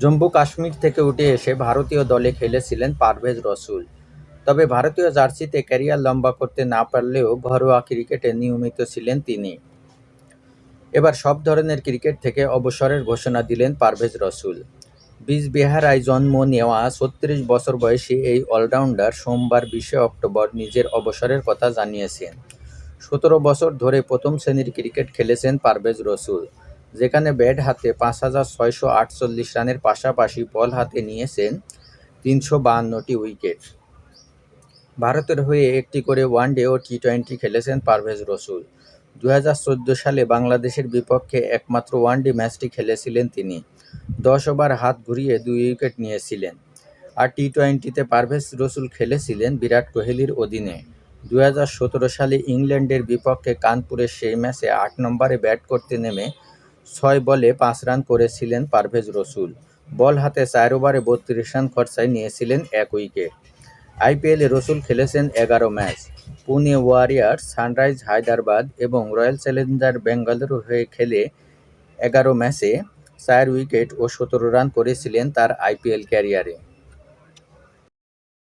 জম্মু কাশ্মীর থেকে উঠে এসে ভারতীয় দলে খেলেছিলেন পারভেজ রসুল। তবে ভারতীয় জার্সিতে ক্যারিয়ার লম্বা করতে না পারলেও ঘরোয়া ক্রিকেটে নিয়মিত ছিলেন তিনি। এবার সব ধরনের ক্রিকেট থেকে অবসরের ঘোষণা দিলেন পারভেজ রসুল। বিজবেহারায় জন্ম নেওয়া ছত্রিশ বছর বয়সী এই অলরাউন্ডার সোমবার বিশে অক্টোবর নিজের অবসরের কথা জানিয়েছেন। সতেরো বছর ধরে প্রথম শ্রেণির ক্রিকেট খেলেছেন পারভেজ রসুল। যেখানে ব্যাট হাতে পাঁচ হাজার ছয়শো আটচল্লিশ রানের পাশাপাশি বল হাতে নিয়েছেন তিনশো বাহান্নটি উইকেট। ভারতের হয়ে একটি করে ওয়ানডে ও টি টোয়েন্টি খেলেছেন পারভেজ রসুল। দুই হাজার চোদ্দ সালে বাংলাদেশের বিপক্ষে একমাত্র ওয়ানডে ম্যাচটি খেলেছিলেন তিনি। দশ ওভার হাত ঘুরিয়ে দুই উইকেট নিয়েছিলেন। আর টি টোয়েন্টিতে পারভেজ রসুল খেলেছিলেন বিরাট কোহলির অধীনে। দু হাজার সতেরো সালে ইংল্যান্ডের বিপক্ষে কানপুরের সেই ম্যাচে আট নম্বরে ব্যাট করতে নেমে ছয় বলে পাঁচ রান করেছিলেন পারভেজ রসুল। বল হাতে চার ওভারে বত্রিশ রান খরচায় নিয়েছিলেন এক উইকেট। আইপিএলে রসুল খেলেছেন এগারো match. Pune warriors, sunrisers, Hyderabad এবং রয়্যাল চ্যালেঞ্জার বেঙ্গালুরু হয়ে খেলে এগারো ম্যাচে চার উইকেট ও সতেরো রান করেছিলেন তার আইপিএল ক্যারিয়ারে।